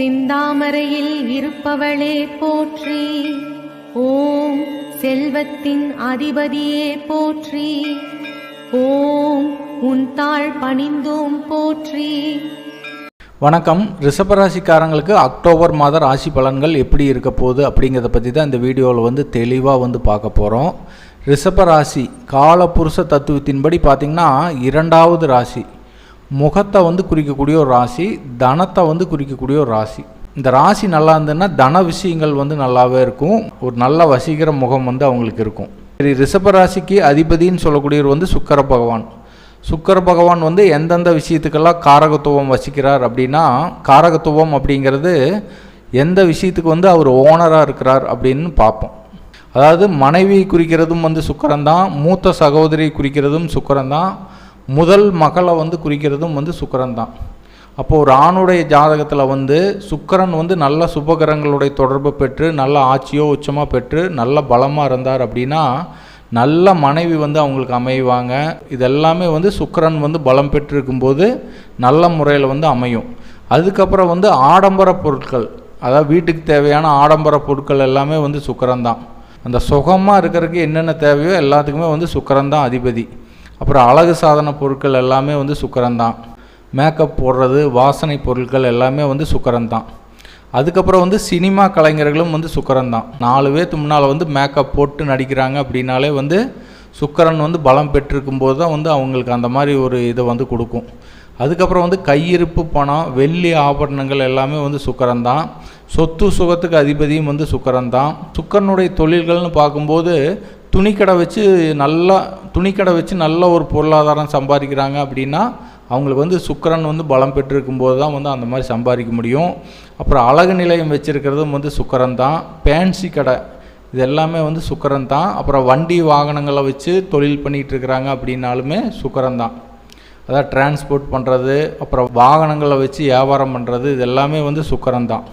சிந்தாமரையில் இருப்பவளே போற்றி. ஓம் செல்வத்தின் அதிபதியே போற்றி. ஓம் உன் தாழ் பணிந்தோம் போற்றி. வணக்கம். ரிஷபராசிக்காரங்களுக்கு அக்டோபர் மாத ராசி பலன்கள் எப்படி இருக்க போகுது அப்படிங்கிறத பற்றி தான் இந்த வீடியோவில் வந்து தெளிவாக வந்து பார்க்க போகிறோம் ரிஷபராசி காலபுருஷ தத்துவத்தின்படி பார்த்திங்கன்னா இரண்டாவது ராசி. முகத்தை வந்து குறிக்கக்கூடிய ஒரு ராசி தனத்தை வந்து குறிக்கக்கூடிய ஒரு ராசி. இந்த ராசி நல்லா இருந்ததுன்னா தன விஷயங்கள் வந்து நல்லாவே இருக்கும். ஒரு நல்ல வசீகர முகம் வந்து அவங்களுக்கு இருக்கும். சரி ரிஷபராசிக்கு அதிபதின்னு சொல்லக்கூடியவர் வந்து சுக்கர பகவான். சுக்கர பகவான் வந்து எந்தெந்த விஷயத்துக்கெல்லாம் காரகத்துவம் வசிக்கிறார் அப்படின்னா காரகத்துவம் அப்படிங்கிறது எந்த விஷயத்துக்கு வந்து அவர் ஓனராக இருக்கிறார் அப்படின்னு பார்ப்போம். அதாவது மனைவி குறிக்கிறதும் வந்து சுக்கரன் தான் மூத்த சகோதரி குறிக்கிறதும் சுக்கரன் தான் முதல் மகளை வந்து குறிக்கிறதும் வந்து சுக்கரன் தான். அப்போது ஒரு ஆணுடைய ஜாதகத்தில் வந்து சுக்கரன் வந்து நல்ல சுபகரங்களுடைய தொடர்பு பெற்று நல்ல ஆட்சியோ உச்சமாக பெற்று நல்ல பலமாக இருந்தார் அப்படின்னா நல்ல மனைவி வந்து அவங்களுக்கு அமைவாங்க. இதெல்லாமே வந்து சுக்கரன் வந்து பலம் பெற்றிருக்கும்போது நல்ல முறையில் வந்து அமையும். அதுக்கப்புறம் வந்து ஆடம்பர பொருட்கள் அதாவது வீட்டுக்கு தேவையான ஆடம்பர பொருட்கள் எல்லாமே வந்து சுக்கரன் தான். அந்த சுகமாக இருக்கிறதுக்கு என்னென்ன தேவையோ எல்லாத்துக்குமே வந்து சுக்கரன் தான் அதிபதி. அப்புறம் அழகு சாதன பொருட்கள் எல்லாமே வந்து சுக்கரன் தான் மேக்கப் போடுறது வாசனை பொருட்கள் எல்லாமே வந்து சுக்கரன் தான் அதுக்கப்புறம் வந்து சினிமா கலைஞர்களும் வந்து சுக்கரன் தான் நாலு பேர்த்து முன்னால் வந்து மேக்கப் போட்டு நடிக்கிறாங்க அப்படின்னாலே வந்து சுக்கரன் வந்து பலம் பெற்றிருக்கும் போது தான் வந்து அவங்களுக்கு அந்த மாதிரி ஒரு இதை வந்து கொடுக்கும். அதுக்கப்புறம் வந்து கையிருப்பு பணம் வெள்ளி ஆபரணங்கள் எல்லாமே வந்து சுக்கரன் தான் சொத்து சுகத்துக்கு அதிபதியும் வந்து சுக்கரன் தான் சுக்கரனுடைய தொழில்கள்னு பார்க்கும்போது துணிக்கடை வச்சு நல்லா துணிக்கடை வச்சு நல்ல ஒரு பொருளாதாரம் சம்பாதிக்கிறாங்க அப்படின்னா அவங்களுக்கு வந்து சுக்கரன் வந்து பலம் பெற்றிருக்கும் போது தான் வந்து அந்த மாதிரி சம்பாதிக்க முடியும். அப்புறம் அழகு நிலையம் வச்சுருக்கிறதும் வந்து சுக்கரன் தான். பேன்சி கடை. இது எல்லாமே வந்து சுக்கரன் தான். அப்புறம் வண்டி வாகனங்களை வச்சு தொழில் பண்ணிகிட்டு இருக்கிறாங்க அப்படின்னாலுமே சுக்கரன் தான். அதாவது டிரான்ஸ்போர்ட் பண்ணுறது அப்புறம் வாகனங்களை வச்சு வியாபாரம் பண்ணுறது இது எல்லாமே வந்து சுக்கரன் தான்.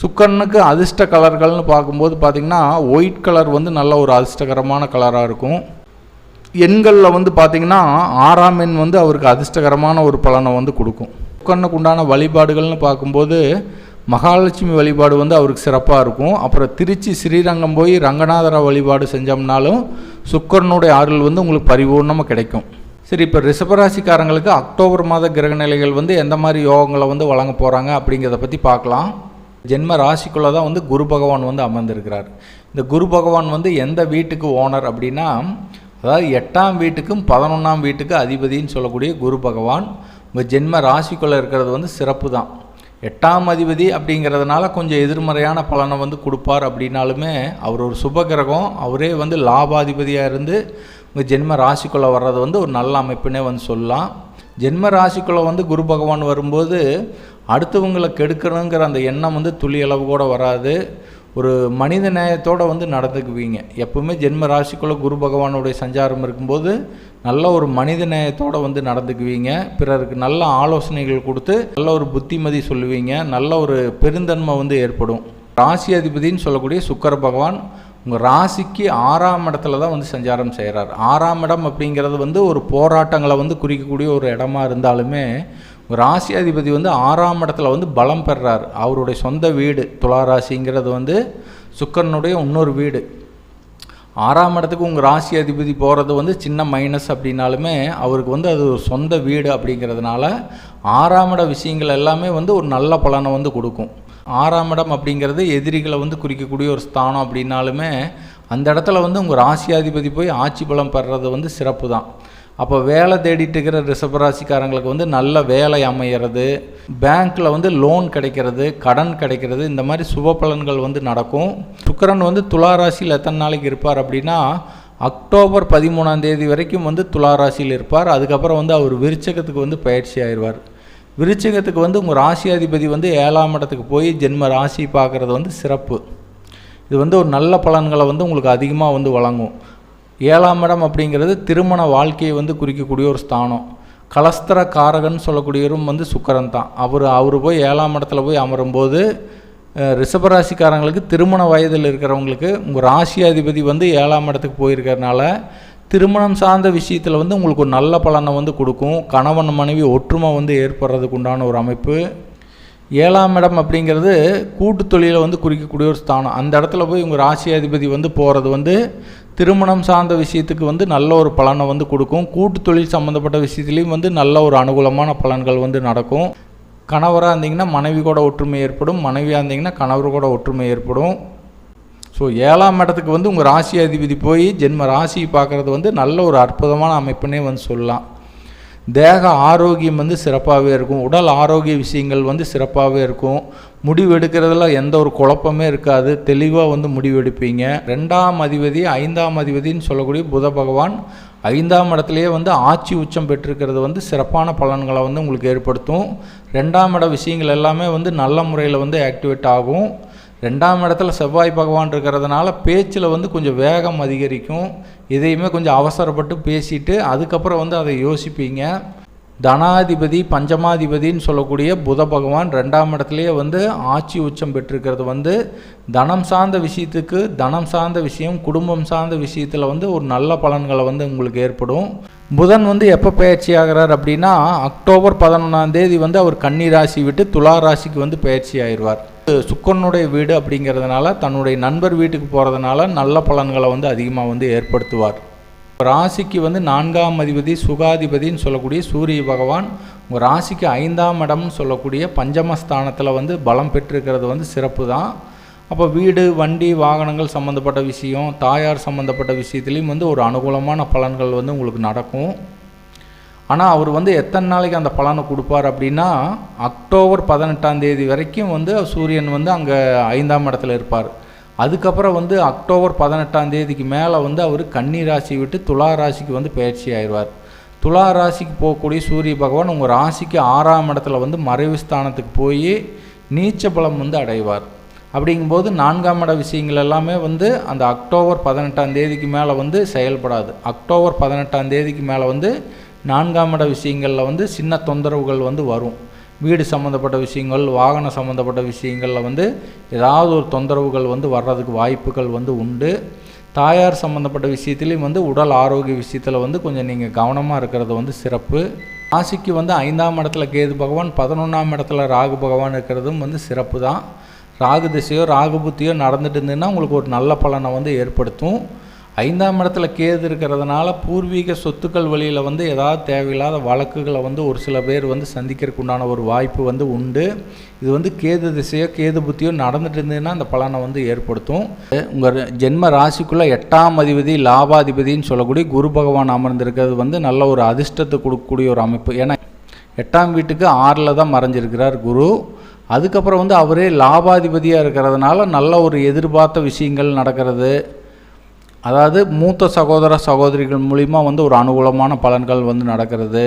சுக்கரனுக்கு அதிர்ஷ்ட கலர்கள்னு பார்க்கும்போது பார்த்திங்கன்னா ஒயிட் கலர் வந்து நல்ல ஒரு அதிர்ஷ்டகரமான கலராக இருக்கும். எண்களில் வந்து பார்த்திங்கன்னா ஆறாம் எண் வந்து அவருக்கு அதிர்ஷ்டகரமான ஒரு பலனை வந்து கொடுக்கும். சுக்கரனுக்கு உண்டான வழிபாடுகள்னு பார்க்கும்போது மகாலட்சுமி வழிபாடு வந்து அவருக்கு சிறப்பாக இருக்கும். அப்புறம் திருச்சி ஸ்ரீரங்கம் போய் ரங்கநாதர வழிபாடு செஞ்சோம்னாலும் சுக்கரனுடைய அருள் வந்து உங்களுக்கு பரிபூர்ணமாக கிடைக்கும். சரி இப்போ ரிஷபராசிக்காரங்களுக்கு அக்டோபர் மாத கிரகநிலைகள் வந்து எந்த மாதிரி யோகங்களை வந்து வழங்க போகிறாங்க அப்படிங்கிறத பற்றி பார்க்கலாம். ஜென்ம ராசிக்குள்ளே தான் வந்து குரு பகவான் வந்து அமர்ந்திருக்கிறார். இந்த குரு பகவான் வந்து எந்த வீட்டுக்கு ஓனர் அப்படின்னா அதாவது எட்டாம் வீட்டுக்கும் பதினொன்றாம் வீட்டுக்கு அதிபதின்னு சொல்லக்கூடிய குரு பகவான் உங்கள் ஜென்ம ராசிக்குள்ளே இருக்கிறது வந்து சிறப்பு தான். எட்டாம் அதிபதி அப்படிங்கிறதுனால கொஞ்சம் எதிர்மறையான பலனை வந்து கொடுப்பார் அப்படின்னாலுமே அவர் ஒரு சுப கிரகம் அவரே வந்து லாபாதிபதியாக இருந்து உங்கள் ஜென்ம ராசிக்குள்ளே வர்றது வந்து ஒரு நல்ல அமைப்புனே வந்து சொல்லலாம். ஜென்ம ராசிக்குள்ளே வந்து குரு பகவான் வரும்போது அடுத்தவங்களை கெடுக்கணுங்கிற அந்த எண்ணம் வந்து துளியளவு கூட வராது. ஒரு மனித நேயத்தோடு வந்து நடந்துக்குவீங்க. எப்பவுமே ஜென்ம ராசிக்குள்ளே குரு பகவானுடைய சஞ்சாரம் இருக்கும்போது நல்ல ஒரு மனித நேயத்தோடு வந்து நடந்துக்குவீங்க. பிறருக்கு நல்ல ஆலோசனைகள் கொடுத்து நல்ல ஒரு புத்திமதி சொல்லுவீங்க. நல்ல ஒரு பெருந்தன்மை வந்து ஏற்படும். ராசி அதிபதின்னு சொல்லக்கூடிய சுக்கர பகவான் உங்கள் ராசிக்கு ஆறாம் இடத்துல தான் வந்து சஞ்சாரம் செய்கிறார் ஆறாம் இடம் அப்படிங்கிறது வந்து ஒரு போராட்டங்களை வந்து குறிக்கக்கூடிய ஒரு இடமா இருந்தாலுமே ராசி அதிபதி வந்து ஆறாம் இடத்துல வந்து பலம் பெறார். அவருடைய சொந்த வீடு துளாராசிங்கிறது வந்து சுக்கரனுடைய இன்னொரு வீடு. ஆறாம் இடத்துக்கு உங்கள் ராசி அதிபதி போகிறது வந்து சின்ன மைனஸ் அப்படின்னாலுமே அவருக்கு வந்து அது ஒரு சொந்த வீடு அப்படிங்கிறதுனால ஆறாம் இட விஷயங்கள் எல்லாமே வந்து ஒரு நல்ல பலனை வந்து கொடுக்கும். ஆறாம் இடம் அப்படிங்கிறது எதிரிகளை வந்து குறிக்கக்கூடிய ஒரு ஸ்தானம் அப்படின்னாலுமே அந்த இடத்துல வந்து உங்கள் ராசியாதிபதி போய் ஆட்சி பலம் பெறுறது வந்து சிறப்பு தான் அப்போ வேலை தேடிட்டு இருக்கிற ரிஷபராசிக்காரங்களுக்கு வந்து நல்ல வேலை அமையிறது பேங்க்கில் வந்து லோன் கிடைக்கிறது கடன் கிடைக்கிறது இந்த மாதிரி சுப பலன்கள் வந்து நடக்கும். சுக்கரன் வந்து துளாராசியில் எத்தனை நாளைக்கு இருப்பார் அப்படின்னா அக்டோபர் பதிமூணாம் தேதி வரைக்கும் வந்து துளாராசியில் இருப்பார். அதுக்கப்புறம் வந்து அவர் விருச்சகத்துக்கு வந்து பயிற்சி ஆயிடுவார். விருச்சகத்துக்கு வந்து உங்கள் ராசியாதிபதி வந்து ஏழாம் இடத்துக்கு போய் ஜென்ம ராசி பார்க்குறது வந்து சிறப்பு. இது வந்து ஒரு நல்ல பலன்களை வந்து உங்களுக்கு அதிகமாக வந்து வழங்கும். ஏழாம் இடம் அப்படிங்கிறது திருமண வாழ்க்கையை வந்து குறிக்கக்கூடிய ஒரு ஸ்தானம். கலஸ்தர காரகன் சொல்லக்கூடியவரும் வந்து சுக்கரன் தான். அவர் அவர் போய் ஏழாம் இடத்துல போய் அமரும்போது ரிஷபராசிக்காரங்களுக்கு திருமண வயதில் இருக்கிறவங்களுக்கு உங்கள் ராசியாதிபதி வந்து ஏழாம் இடத்துக்கு போயிருக்கறனால திருமணம் சார்ந்த விஷயத்தில் வந்து உங்களுக்கு ஒரு நல்ல பலனை வந்து கொடுக்கும். கணவன் மனைவி ஒற்றுமை வந்து ஏற்படுறதுக்கு உண்டான ஒரு அமைப்பு. ஏழாம் இடம் அப்படிங்கிறது கூட்டு தொழிலை வந்து குறிக்கக்கூடிய ஒரு ஸ்தானம். அந்த இடத்துல போய் உங்கள் ராசி அதிபதி வந்து போகிறது வந்து திருமணம் சார்ந்த விஷயத்துக்கு வந்து நல்ல ஒரு பலனை வந்து கொடுக்கும். கூட்டு தொழில் சம்மந்தப்பட்ட விஷயத்துலேயும் வந்து நல்ல ஒரு அனுகூலமான பலன்கள் வந்து நடக்கும். கணவராக இருந்தீங்கன்னா மனைவி கூட ஒற்றுமை ஏற்படும். மனைவியாக இருந்தீங்கன்னா கணவர் கூட ஒற்றுமை ஏற்படும். ஸோ ஏழாம் இடத்துக்கு வந்து உங்கள் ராசி அதிபதி போய் ஜென்ம ராசியை பார்க்குறது வந்து நல்ல ஒரு அற்புதமான அமைப்புன்னே வந்து சொல்லலாம். தேக ஆரோக்கியம் வந்து சிறப்பாகவே இருக்கும். உடல் ஆரோக்கிய விஷயங்கள் வந்து சிறப்பாகவே இருக்கும். முடிவு எடுக்கிறதுல எந்த ஒரு குழப்பமே இருக்காது. தெளிவாக வந்து முடிவு எடுப்பீங்க. ரெண்டாம் அதிபதி ஐந்தாம் அதிபதின்னு சொல்லக்கூடிய புத பகவான் ஐந்தாம் இடத்துலையே வந்து ஆட்சி உச்சம் பெற்றிருக்கிறது வந்து சிறப்பான பலன்களை வந்து உங்களுக்கு ஏற்படுத்தும். ரெண்டாம் இட விஷயங்கள் எல்லாமே வந்து நல்ல முறையில் வந்து ஆக்டிவேட் ஆகும். ரெண்டாம் இடத்துல செவ்வாய் பகவான் இருக்கிறதுனால பேச்சில் வந்து கொஞ்சம் வேகம் அதிகரிக்கும். இதையுமே கொஞ்சம் அவசரப்பட்டு பேசிட்டு அதுக்கப்புறம் வந்து அதை யோசிப்பீங்க. தனாதிபதி பஞ்சமாதிபதின்னு சொல்லக்கூடிய புத பகவான் ரெண்டாம் இடத்துலையே வந்து ஆட்சி உச்சம் பெற்றிருக்கிறது வந்து தனம் சார்ந்த விஷயத்துக்கு தனம் சார்ந்த விஷயம் குடும்பம் சார்ந்த விஷயத்தில் வந்து ஒரு நல்ல பலன்களை வந்து உங்களுக்கு ஏற்படும். புதன் வந்து எப்போ பயிற்சி ஆகிறார் அப்படின்னா அக்டோபர் பதினொன்றாம் தேதி வந்து அவர் கன்னி ராசி விட்டு துலா ராசிக்கு வந்து பயிற்சி ஆயிடுவார். சுக்கரனுடைய வீடு அப்படிங்கிறதுனால தன்னுடைய நண்பர் வீட்டுக்கு போகிறதுனால நல்ல பலன்களை வந்து அதிகமாக வந்து ஏற்படுத்துவார். ராசிக்கு வந்து நான்காம் அதிபதி சுகாதிபதின்னு சொல்லக்கூடிய சூரிய பகவான் உங்கள் ராசிக்கு ஐந்தாம் இடம்னு சொல்லக்கூடிய பஞ்சமஸ்தானத்தில் வந்து பலம் பெற்றிருக்கிறது வந்து சிறப்பு தான் அப்போ வீடு வண்டி வாகனங்கள் சம்மந்தப்பட்ட விஷயம் தாயார் சம்மந்தப்பட்ட விஷயத்துலேயும் வந்து ஒரு அனுகூலமான பலன்கள் வந்து உங்களுக்கு நடக்கும். ஆனால் அவர் வந்து எத்தனை நாளைக்கு அந்த பலனை கொடுப்பார் அப்படின்னா அக்டோபர் பதினெட்டாம் தேதி வரைக்கும் வந்து சூரியன் வந்து அங்கே ஐந்தாம் இடத்துல இருப்பார். அதுக்கப்புறம் வந்து அக்டோபர் பதினெட்டாம் தேதிக்கு மேலே வந்து அவர் கன்னி ராசி விட்டு துலா ராசிக்கு வந்து பயிற்சி ஆயிடுவார். துலா ராசிக்கு போகக்கூடிய சூரிய பகவான் உங்கள் ராசிக்கு ஆறாம் இடத்துல வந்து மறைவு ஸ்தானத்துக்கு போய் நீச்ச பலம் வந்து அடைவார். அப்படிங்கும்போது நான்காம் இட விஷயங்கள் எல்லாமே வந்து அந்த அக்டோபர் பதினெட்டாம் தேதிக்கு மேலே வந்து செயல்படாது. அக்டோபர் பதினெட்டாம் தேதிக்கு மேலே வந்து நான்காம் இட விஷயங்களில் வந்து சின்ன தொந்தரவுகள் வந்து வரும். வீடு சம்மந்தப்பட்ட விஷயங்கள் வாகன சம்மந்தப்பட்ட விஷயங்களில் வந்து ஏதாவது ஒரு தொந்தரவுகள் வந்து வர்றதுக்கு வாய்ப்புகள் வந்து உண்டு. தாயார் சம்மந்தப்பட்ட விஷயத்துலேயும் வந்து உடல் ஆரோக்கிய விஷயத்தில் வந்து கொஞ்சம் நீங்கள் கவனமாக இருக்கிறது வந்து சிறப்பு. ராசிக்கு வந்து ஐந்தாம் இடத்துல கேது பகவான் பதினொன்றாம் இடத்துல ராகு பகவான் இருக்கிறதும் வந்து சிறப்பு தான் ராகு திசையோ ராகு புத்தியோ நடந்துட்டு இருந்ததுன்னா உங்களுக்கு ஒரு நல்ல பலனை வந்து ஏற்படுத்தும். ஐந்தாம் இடத்துல கேது இருக்கிறதுனால பூர்வீக சொத்துக்கள் வழியில் வந்து ஏதாவது தேவையில்லாத வழக்குகளை வந்து ஒரு சில பேர் வந்து சந்திக்கிறதுக்கு உண்டான ஒரு வாய்ப்பு வந்து உண்டு. இது வந்து கேது திசையோ கேது புத்தியோ நடந்துட்டு இருந்ததுன்னா அந்த பலனை வந்து ஏற்படுத்தும். உங்கள் ஜென்ம ராசிக்குள்ளே எட்டாம் அதிபதி லாபாதிபதின்னு சொல்லக்கூடிய குரு பகவான் அமர்ந்திருக்கிறது வந்து நல்ல ஒரு அதிர்ஷ்டத்தை கொடுக்கக்கூடிய ஒரு அமைப்பு. ஏன்னா எட்டாம் வீட்டுக்கு ஆறில் தான் மறைஞ்சிருக்கிறார் குரு. அதுக்கப்புறம் வந்து அவரே லாபாதிபதியாக இருக்கிறதுனால நல்ல ஒரு எதிர்பார்த்த விஷயங்கள் நடக்கிறது. அதாவது மூத்த சகோதர சகோதரிகள் மூலிமா வந்து ஒரு அனுகூலமான பலன்கள் வந்து நடக்கிறது.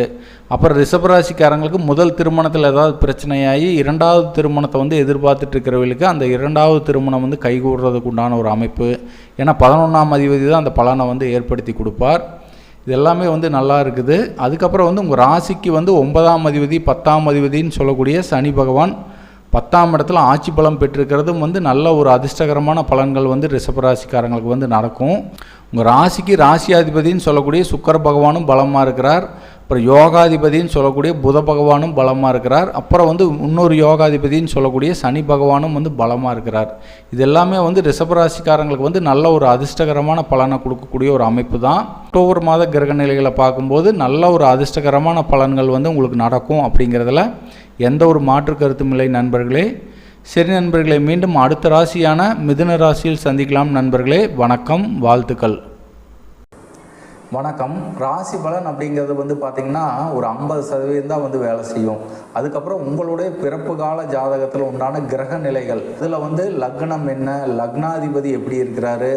அப்புறம் ரிஷபராசிக்காரங்களுக்கு முதல் திருமணத்தில் ஏதாவது பிரச்சனையாகி இரண்டாவது திருமணத்தை வந்து எதிர்பார்த்துட்டு இருக்கிறவங்களுக்கு அந்த இரண்டாவது திருமணம் வந்து கைகூடுறதுக்கு உண்டான ஒரு அமைப்பு. ஏன்னா பதினொன்றாம் அதிபதி தான் அந்த பலனை வந்து ஏற்படுத்தி கொடுப்பார். இது எல்லாமே வந்து நல்லா இருக்குது. அதுக்கப்புறம் வந்து உங்கள் ராசிக்கு வந்து ஒன்பதாம் அதிபதி பத்தாம் அதிபதின்னு சொல்லக்கூடிய சனி பகவான் பத்தாம் இடத்துல ஆட்சி பலம் பெற்றிருக்கிறதும் வந்து நல்ல ஒரு அதிர்ஷ்டகரமான பலன்கள் வந்து ரிஷபராசிக்காரங்களுக்கு வந்து நடக்கும். உங்கள் ராசிக்கு ராசியாதிபதினு சொல்லக்கூடிய சுக்கர பகவானும் பலமாக இருக்கிறார். அப்புறம் யோகாதிபதின்னு சொல்லக்கூடிய புத பகவானும் பலமாக இருக்கிறார். அப்புறம் வந்து இன்னொரு யோகாதிபதின்னு சொல்லக்கூடிய சனி பகவானும் வந்து பலமாக இருக்கிறார். இது எல்லாமே வந்து ரிஷபராசிக்காரங்களுக்கு வந்து நல்ல ஒரு அதிர்ஷ்டகரமான பலனை கொடுக்கக்கூடிய ஒரு அமைப்பு தான். அக்டோபர் மாத கிரக நிலைகளை பார்க்கும்போது நல்ல ஒரு அதிர்ஷ்டகரமான பலன்கள் வந்து உங்களுக்கு நடக்கும் அப்படிங்கிறதுல எந்த ஒரு மாற்று கருத்தும் இல்லை நண்பர்களே. சரி நண்பர்களே மீண்டும் அடுத்த ராசியான மிதுன ராசியில் சந்திக்கலாம் நண்பர்களே. வணக்கம் வாழ்த்துக்கள். வணக்கம். ராசி பலன் அப்படிங்கிறது வந்து பார்த்திங்கன்னா ஒரு ஐம்பது சதவீதம் தான் வந்து வேலை செய்யும். அதுக்கப்புறம் உங்களுடைய பிறப்பு கால ஜாதகத்தில் உண்டான கிரக நிலைகள். இதில் வந்து லக்னம் என்ன? லக்னாதிபதி எப்படி இருக்கிறாரு?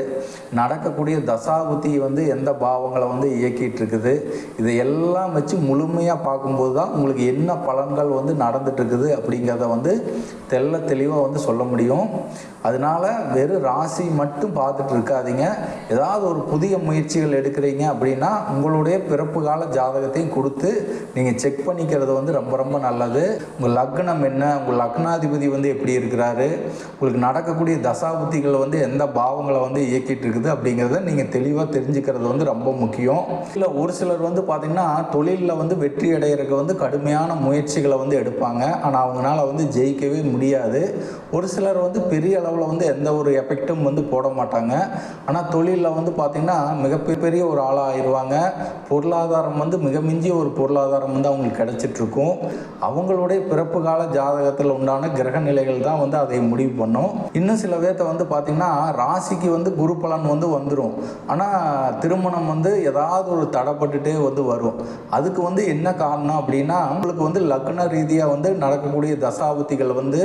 நடக்கக்கூடிய தசாபுத்தி வந்து எந்த பாவங்களை வந்து இயக்கிட்டு இருக்குது இதை எல்லாம் வச்சு முழுமையாக பார்க்கும்போது தான் உங்களுக்கு என்ன பலன்கள் வந்து நடந்துட்டு இருக்குது அப்படிங்கிறத வந்து தெள்ள தெளிவாக வந்து சொல்ல முடியும். அதனால வெறும் ராசி மட்டும் பார்த்துட்டு இருக்காதீங்க. ஏதாவது ஒரு புதிய முயற்சிகள் எடுக்கிறீங்க அப்படின்னா உங்களுடைய பிறப்பு கால ஜாதகத்தையும் கொடுத்து நீங்கள் செக் பண்ணிக்கிறது வந்து ரொம்ப ரொம்ப நல்லது. உங்கள் லக்னம் என்ன? உங்கள் லக்னாதிபதி வந்து எப்படி இருக்கிறாரு? உங்களுக்கு நடக்கக்கூடிய தசாபுத்திகள் வந்து எந்த பாவங்களை வந்து இயக்கிட்டு இருக்குது அப்படிங்கிறத நீங்கள் தெளிவாக தெரிஞ்சுக்கிறது வந்து ரொம்ப முக்கியம். இல்லை ஒரு சிலர் வந்து பார்த்திங்கன்னா தொழிலில் வந்து வெற்றி அடைகிறதுக்கு வந்து கடுமையான முயற்சிகளை வந்து எடுப்பாங்க. ஆனால் அவங்களால வந்து ஜெயிக்கவே முடியாது. ஒரு சிலர் வந்து பெரிய அளவில் வந்து எந்த ஒரு எஃபெக்டும் வந்து போட மாட்டாங்க. ஆனால் தொழிலில் வந்து பார்த்திங்கன்னா மிகப்பெரிய ஒரு ஆளாக ஆயிடுவாங்க. பொருளாதாரம் வந்து மிக மிஞ்சிய ஒரு பொருளாதாரம் வந்து அவங்களுக்கு கிடைச்சிட்ருக்கும். அவங்களுடைய பிறப்பு கால ஜாதகத்தில் உண்டான கிரக நிலைகள் தான் வந்து அதை முடிவு பண்ணும். இன்னும் சில பேர்த்த வந்து பார்த்திங்கன்னா ராசிக்கு வந்து குரு பலன் வந்து வந்துடும் ஆனால் திருமணம் வந்து ஏதாவது ஒரு தடைப்பட்டுட்டே வந்து வரும். அதுக்கு வந்து என்ன காரணம் அப்படின்னா அவங்களுக்கு வந்து லக்ன ரீதியாக வந்து நடக்கக்கூடிய தசாபுத்திகள் வந்து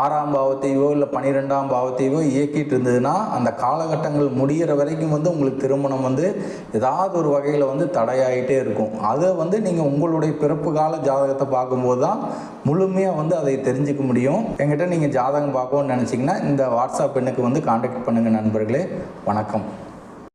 ஆறாம் பாவத்தையோ இல்லை பன்னிரெண்டாம் பாவத்தையோ இயக்கிட்டு இருந்ததுன்னா அந்த காலகட்டங்கள் முடியிற வரைக்கும் வந்து உங்களுக்கு திருமணம் வந்து ஏதாவது ஒரு வகையில் வந்து தடையாயிட்டே இருக்கும். அதை வந்து நீங்கள் உங்களுடைய பிறப்பு கால ஜாதகத்தை பார்க்கும்போது தான் முழுமையாக வந்து அதை தெரிஞ்சுக்க முடியும். என்கிட்ட நீங்கள் ஜாதகம் பார்க்கணும்னு நினச்சிங்கன்னா இந்த வாட்ஸ்அப் எண்ணுக்கு வந்து காண்டாக்ட் பண்ணுங்கள் நண்பர்களே. வணக்கம்.